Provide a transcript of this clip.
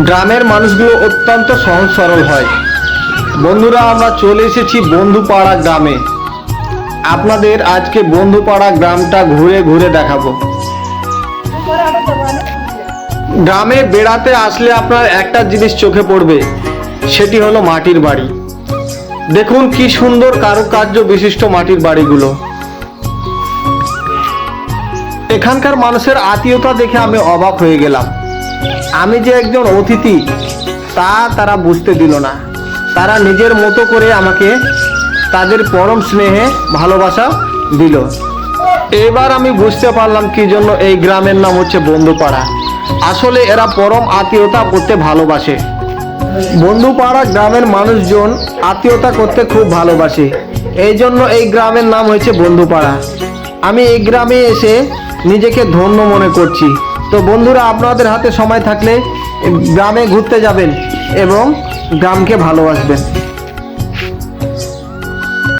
গ্রামের মানুষগুলো অত্যন্ত সহজ সরল হয়। বন্ধুরা, আমরা চলে এসেছি বন্ধুপাড়া গ্রামে। আপনাদের আজকে বন্ধুপাড়া গ্রামটা ঘুরে ঘুরে দেখাবো। গ্রামে বেড়াতে আসলে আপনার একটা জিনিস চোখে পড়বে, সেটি হলো মাটির বাড়ি। দেখুন কি সুন্দর কারুকার্য বিশিষ্ট মাটির বাড়িগুলো। এখানকার মানুষের আত্মীয়তা দেখে আমি অবাক হয়ে গেলাম। আমি যে একজন অতিথি, তা তারা বুঝতে দিল না। তারা নিজের মতো করে আমাকে তাদের পরম স্নেহে ভালোবাসা দিল। এবার আমি বুঝতে পারলাম কি জন্য এই গ্রামের নাম হচ্ছে বন্ধুপাড়া। আসলে এরা পরম আত্মীয়তা করতে ভালোবাসে। বন্ধুপাড়া গ্রামের মানুষজন আত্মীয়তা করতে খুব ভালোবাসে। এই জন্য এই গ্রামের নাম হয়েছে বন্ধুপাড়া। আমি এই গ্রামে এসে নিজেকে ধন্য মনে করছি। তো বন্ধুরা আপনাদের হাতে সময় থাকলে গ্রামে ঘুরতে যাবেন এবং গ্রামকে ভালোবাসবেন।